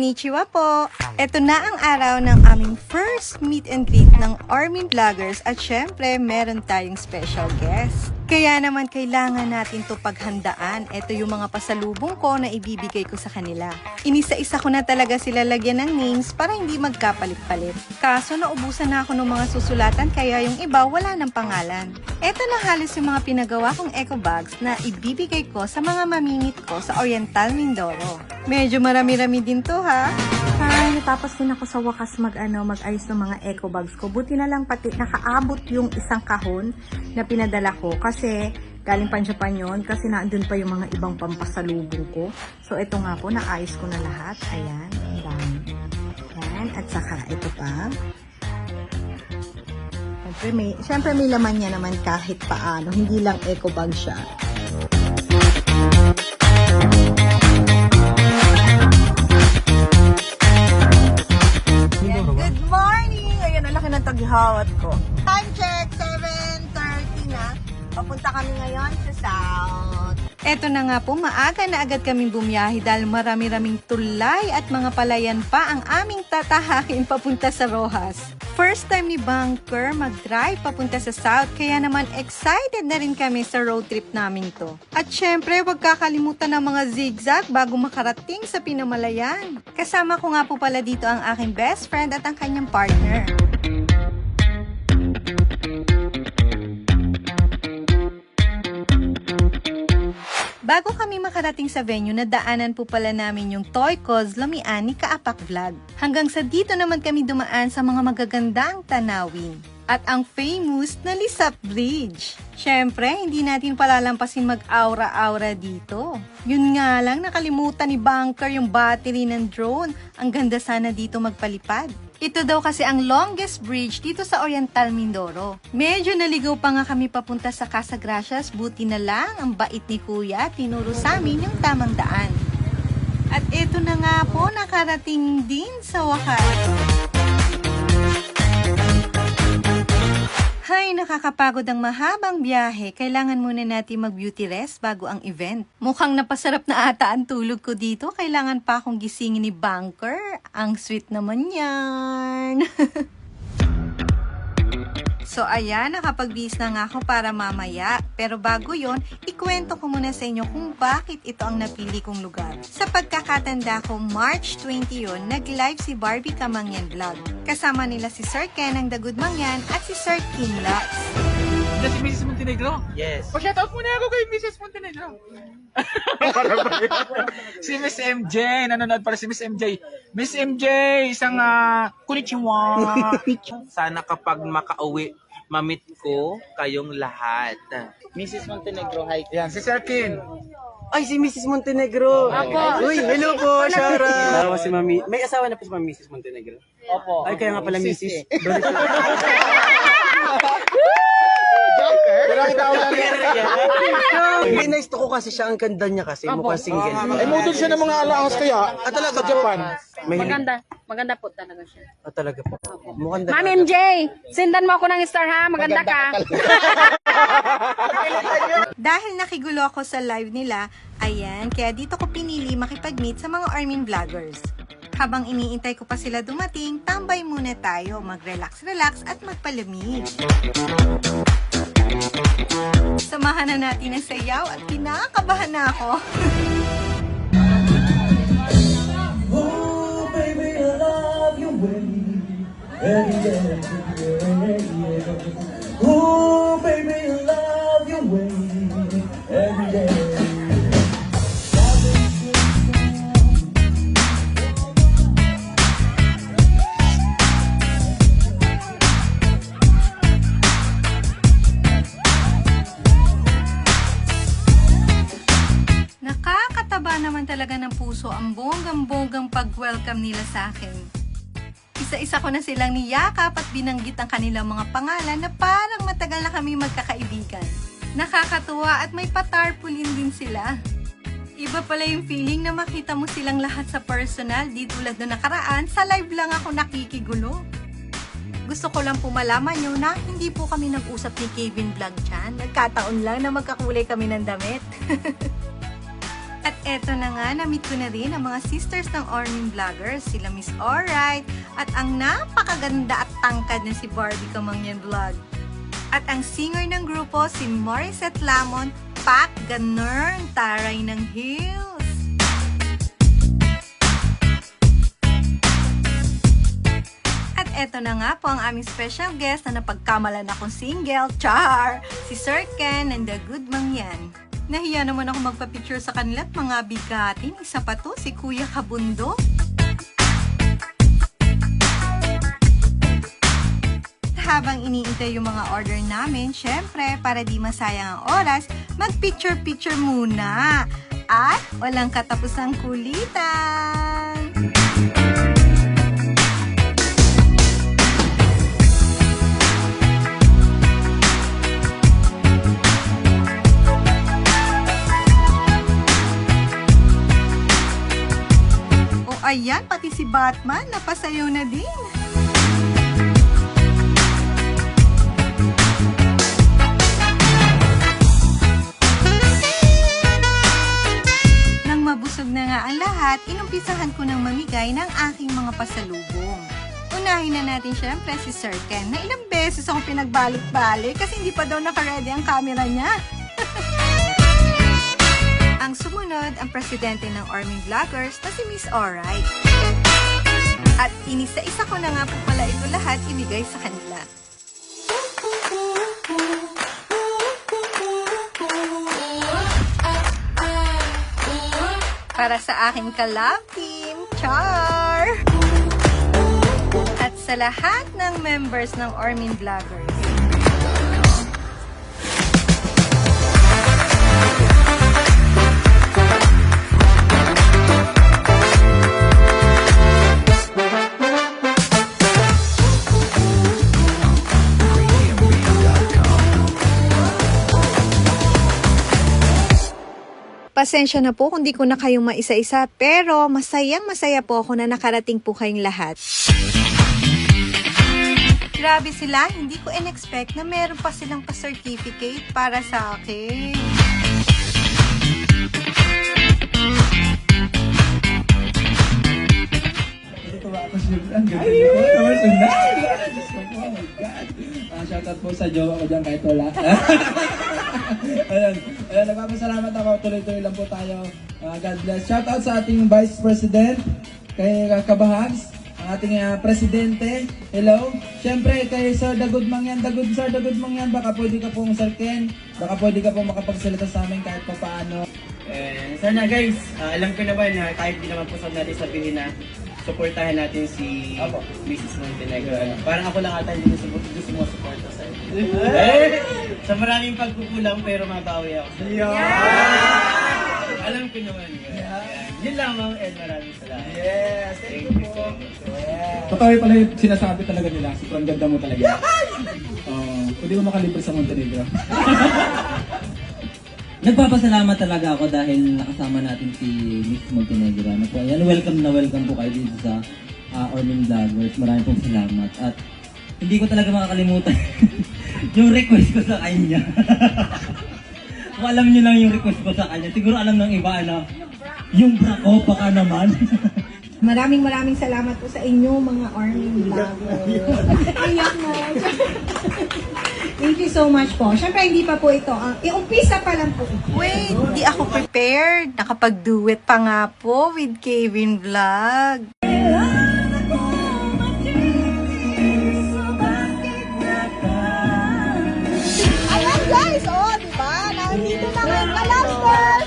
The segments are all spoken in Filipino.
Konnichiwa po! Ito na ang araw ng aming first meet and greet ng Armin Vloggers at syempre meron tayong special guest. Kaya naman kailangan natin to paghandaan. Ito yung mga pasalubong ko na ibibigay ko sa kanila. Inisa-isa ko na talaga sila lagyan ng names para hindi magkapalit-palit. Kaso naubusan na ako ng mga susulatan kaya yung iba wala ng pangalan. Ito na halos yung mga pinagawa kong eco bags na ibibigay ko sa mga mamimit ko sa Oriental Mindoro. Medyo marami-rami din to ha. Ay, natapos din ako sa wakas mag, ano, mag-ayos ng mga eco bags ko. Buti na lang pati nakaabot yung isang kahon na pinadala ko kasi galing pa Japan yun kasi naandun pa yung mga ibang pampasalubong ko. So, ito nga po, naayos ko na lahat. Ayan, ang. Ayan, at saka ito pa. Siyempre may, siyempre may laman niya naman kahit paano. Hindi lang eco bag siya. Good morning! Ayan, ang laki ng taghawat ko. Papunta kami ngayon sa South. Eto na nga po, maaga na agad kaming bumiyahe dahil marami-raming tulay at mga palayan pa ang aming tatahakin papunta sa Rojas. First time ni Bunker mag-drive papunta sa South, kaya naman excited na rin kami sa road trip namin to. At syempre, huwag kakalimutan ng mga zigzag bago makarating sa Pinamalayan. Kasama ko nga po pala dito ang aking best friend at ang kanyang partner. Bago kami makarating sa venue, nadaanan po pala namin yung Toy Cause Lamian ni Kaapak Vlog. Hanggang sa dito naman kami dumaan sa mga magagandang tanawin. At ang famous na Lisap Bridge. Siyempre, hindi natin palalampasin mag-aura-aura dito. Yun nga lang, nakalimutan ni Bunker yung battery ng drone. Ang ganda sana dito magpalipad. Ito daw kasi ang longest bridge dito sa Oriental Mindoro. Medyo naligaw pa nga kami papunta sa Casa Gracias, buti na lang ang bait ni Kuya, tinuro sa amin yung tamang daan. At ito na nga po, nakarating din sa wakas. Hay, nakakapagod ang mahabang biyahe. Kailangan muna natin mag-beauty rest bago ang event. Mukhang napasarap na ata ang tulog ko dito. Kailangan pa akong gisingin ni Bunker. Ang sweet naman yan. So ayan, nakapagbihis na nga ako para mamaya. Pero bago yon, ikwento ko muna sa inyo kung bakit ito ang napili kong lugar. Sa pagkakatanda ko, March 20 yon, nag-live si Barbie Kamangyan Vlog. Kasama nila si Sir Ken ng Dagud Mangyan at si Sir Kim Lux. Si Mrs. Montenegro. Yes. Pa-shoutout muna ako kay Mrs. Montenegro. si Miss MJ, nanonood para si Miss MJ. Miss MJ, isang uh, konnichiwa. Sana kapag makauwi, mamit ko kayong lahat. Mrs. Montenegro, hi. Yan, si Sir Kin. Ay, si Mrs. Montenegro. Uy, hello po, Shara. Ako si Mami. May asawa na po si Mami Mrs. Montenegro. Opo. Ay, kaya nga pala Mrs. eh. Pero ang tawag Hindi, nice to ko kasi siya. Ang ganda niya kasi. Mukhang single. Ay, model siya ng mga alahas kaya. Ah, talaga Sa Japan. Mahilig. Maganda. Maganda po talaga siya. Ah, talaga po. Mukhang Ma'am MJ, sindan mo ako ng star ha. Maganda ka. Dahil nakigulo ako sa live nila, ayan, kaya dito ko pinili makipag-meet sa mga Armin vloggers. Habang iniintay ko pa sila dumating, tambay muna tayo, mag-relax-relax at magpalamig. Samahan na natin ang sayaw at kinakabahan na ako. Nakakataba naman talaga ng puso ang bonggang-bonggang pag-welcome nila sa akin. Isa-isa ko na silang niyakap at binanggit ang kanilang mga pangalan na parang matagal na kami magkakaibigan. Nakakatuwa at may patarpulin din sila. Iba pala yung feeling na makita mo silang lahat sa personal, di tulad na nakaraan, sa live lang ako nakikigulo. Gusto ko lang po malaman nyo na hindi po kami nag-usap ni Kevin Vlog dyan. Nagkataon lang na magkakulay kami ng damit. At eto na nga, na-meet ko na rin ang mga sisters ng Ormin Vloggers, sila Miss Alright, at ang napakaganda at tangkad na si Barbie Kamangyan Vlog. At ang singer ng grupo, si Morissette Lamon, Pak Ganern, Taray ng Hills. At eto na nga po ang aming special guest na napagkamalan akong single, Char! Si Sir Ken and the Good Mangyan. Nahiya naman ako magpa-picture sa kanila at mga bigatin. Isa pa to, si Kuya Kabundo. Habang iniintay yung mga order namin, syempre, para di masayang ang oras, mag-picture-picture muna. At walang katapusang kulitan. Ayan, pati si Batman, napasayaw na din. Nang mabusog na nga ang lahat, inumpisahan ko ng mamigay ng aking mga pasalubong. Unahin na natin syempre si Sir Ken na ilang beses akong pinagbalik-balik kasi hindi pa daw nakaready ang camera niya. Ang sumunod, ang presidente ng Army Vloggers na si Miss Alright. At inisa-isa ko na nga po pala ito lahat ibigay sa kanila. Para sa aking kalab team, Char! At sa lahat ng members ng Armin Vloggers. Pasensya na po kung di ko na kayong maisa-isa, pero masayang masaya po ako na nakarating po kayong lahat. Grabe sila, hindi ko in-expect na meron pa silang pa-certificate para sa akin. Ang ganda ko. Naman sunay. Diyos ko po. Oh my God. Po sa jowa ko dyan kahit wala. Ayan. Nagpapasalamat ako. Tuloy-tuloy lang po tayo. Ah, God bless. Shoutout sa ating Vice President, kay Kabahags, ang ating ah, Presidente. Hello. Siyempre, kay Sir Dagud Mangyan. Dagud, Sir Dagud Mangyan, baka pwede ka pong Sir Ken. Baka pwede ka pong makapagsalita sa amin kahit pa paano. Eh, sana guys, ah, alam ko naman na kahit di naman po sa natin sabihin na suportahan natin si Apo. Mrs. Montenegro. Ano, Parang ako lang ata hindi gusto, gusto mo suporta sa Eh, sa maraming pagkukulang pero mabawi ako sa Alam ko naman yun. Yan. Yun lamang and maraming salamat. Yes, Thank you so much. Totoo pala yung sinasabi talaga nila. Sobrang ganda mo talaga. Oh, pwede mo makalibre sa Montenegro. Nagpapasalamat talaga ako dahil nakasama natin si Miss Montenegro. Ano po, yan, welcome na welcome po kayo dito sa uh, Ormin Vloggers. Maraming pong salamat. At hindi ko talaga makakalimutan yung request ko sa kanya. Kung alam niyo lang yung request ko sa kanya, siguro alam ng iba na yung bra ko, baka naman. Maraming maraming salamat po sa inyo mga Army Vloggers. Iyak mo. Thank you so much po. Siyempre, hindi pa po ito. Ang iumpisa pa lang po. Wait, hindi ako prepared. Nakapag-duet pa nga po with Kevin Vlog. Ayan guys, oh, di ba? Nandito na ang kalambas.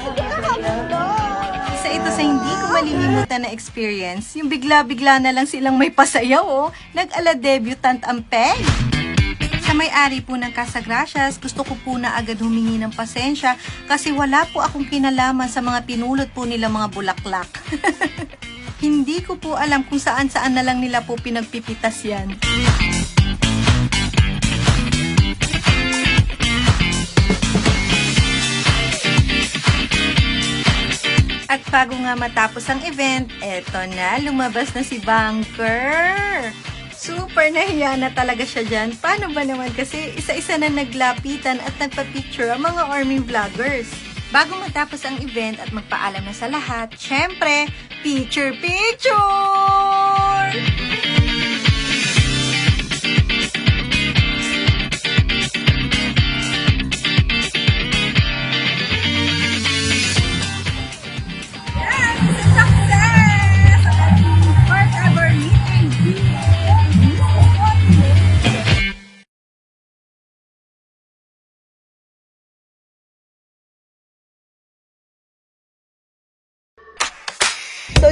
Isa ito sa hindi ko malilimutan na experience. Yung bigla-bigla na lang silang may pasayaw, oh. Nag-ala debutant ang peg. May-ari po ng Casa Gracias, gusto ko po na agad humingi ng pasensya kasi wala po akong kinalaman sa mga pinulot po nila mga bulaklak. Hindi ko po alam kung saan-saan na lang nila po pinagpipitas yan. At bago nga matapos ang event, eto na, lumabas na si Banker. Super nahiya na talaga siya dyan. Paano ba naman kasi isa-isa na naglapitan at nagpa-picture ang mga army vloggers. Bago matapos ang event at magpaalam na sa lahat, syempre, picture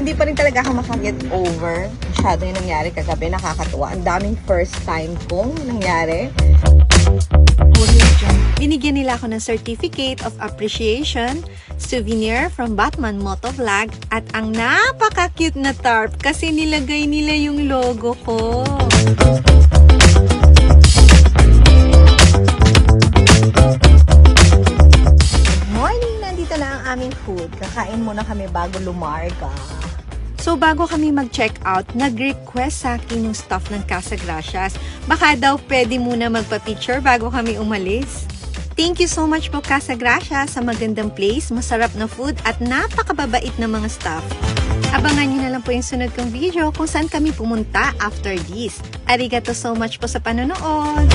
hindi pa rin talaga ako makaget over. Masyado yung nangyari kagabi. Nakakatuwa. Ang daming first time kong nangyari. Binigyan nila ako ng Certificate of Appreciation, souvenir from Batman Motovlog, at ang napaka-cute na tarp kasi nilagay nila yung logo ko. Good morning! Nandito na ang aming food. Kakain muna kami bago lumarga. So bago kami mag-check out, nag-request sa akin yung staff ng Casa Gracias. Baka daw pwede muna magpa-picture bago kami umalis. Thank you so much po Casa Gracias sa magandang place, masarap na food at napakababait na mga staff. Abangan nyo na lang po yung sunod kong video kung saan kami pumunta after this. Arigato so much po sa panonood!